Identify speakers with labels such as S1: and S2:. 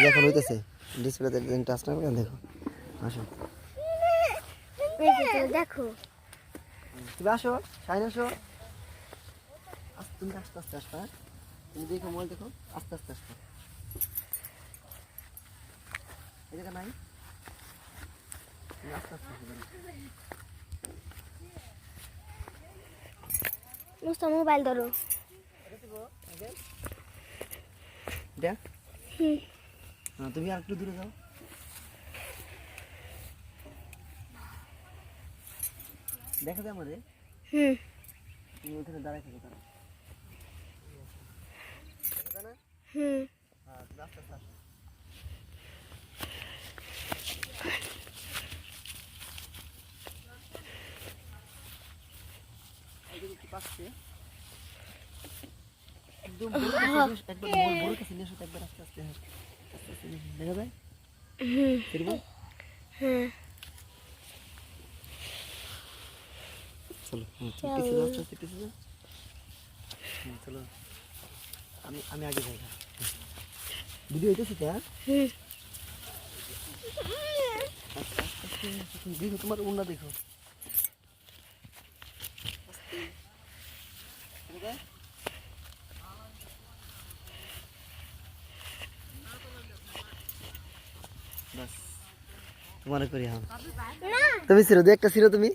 S1: এই যে এখন হইতেছে ডিসপ্লেতে টাচ না করে দেখো আসো।
S2: দেখো।
S1: তুমি আসো সাইন আসো। আস্তে তুমি আস্তে আস্তে আসবা হ্যাঁ? তুমি দেখো মোবাইল দেখো আস্তে আস্তে আসবা। এই নাই আস্তে আস্তে
S2: মুস্তা মোবাইল ধরো। হুম।
S1: হ্যাঁ তুমি আর একটু দূরে যাও। দেখা যায় আমারে
S2: হুম।
S1: তুমি ওখানে দাঁড়ায় থাকো তারা
S2: হুম।
S1: হ্যাঁ পাচ্ছে। একদম একবার আস্তে আস্তে হ্যাঁ।
S2: হ্যাঁ
S1: আমি আগে যাই ভিডিও হইতেছে তো হ্যাঁ। দেখো তোমার উন্না দেখো হ্যাঁ। তুমি ছিল দু একটা ছিল তুমি?